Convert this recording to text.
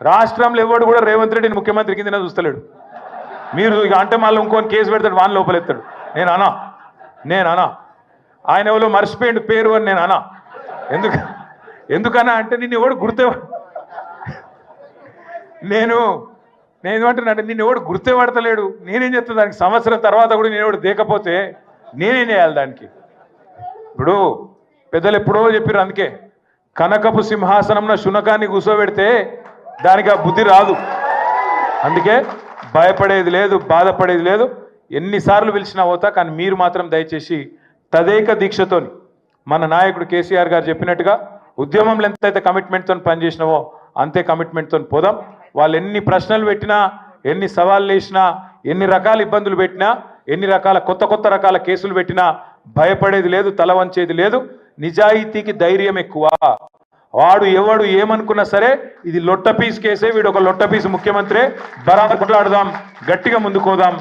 రాష్ట్రంలో ఎవడు కూడా రేవంత్ రెడ్డిని ముఖ్యమంత్రి కింద చూస్తలేడు. మీరు ఇక అంటే మళ్ళీ ఇంకొని కేసు పెడతాడు వాని లోపలెత్తాడు నేను అనా. నేను అనా. ఆయన ఎవరో మర్చిపోయిండు పేరు అని నేను అనా. ఎందుకు? ఎందుకనా అంటే నిన్ను ఎవడు గుర్తే నేను నేను ఏమంటున్నా నిన్ను ఎవడు గుర్తే పడతలేడు. నేనేం చెప్తాను దానికి సంవత్సరం తర్వాత కూడా నేను ఎవడు దేకపోతే నేనేం చేయాలి దానికి? ఇప్పుడు పెద్దలు ఎప్పుడో చెప్పారు అందుకే కనకపు సింహాసనంలో శునకాన్ని కూర్చోబెడితే దానికి ఆ బుద్ధి రాదు. అందుకే భయపడేది లేదు బాధపడేది లేదు. ఎన్నిసార్లు పిలిచినా పోతా కానీ మీరు మాత్రం దయచేసి తదేక దీక్షతోని మన నాయకుడు కేసీఆర్ గారు చెప్పినట్టుగా ఉద్యమంలో ఎంతైతే కమిట్మెంట్తో పనిచేసినావో అంతే కమిట్మెంట్తో పోదాం. వాళ్ళు ఎన్ని ప్రశ్నలు పెట్టినా ఎన్ని సవాళ్ళు వేసినా ఎన్ని రకాల ఇబ్బందులు పెట్టినా ఎన్ని రకాల కొత్త కొత్త రకాల కేసులు పెట్టినా భయపడేది లేదు తల వంచేది లేదు. నిజాయితీకి ధైర్యం ఎక్కువ. వాడు ఎవడు ఏమనుకున్నా సరే ఇది లొట్ట పీస్ కేసే వీడు ఒక లొట్ట పీస్ ముఖ్యమంత్రి. బరాబర్ కొట్లాడదాం గట్టిగా ముందుకోదాం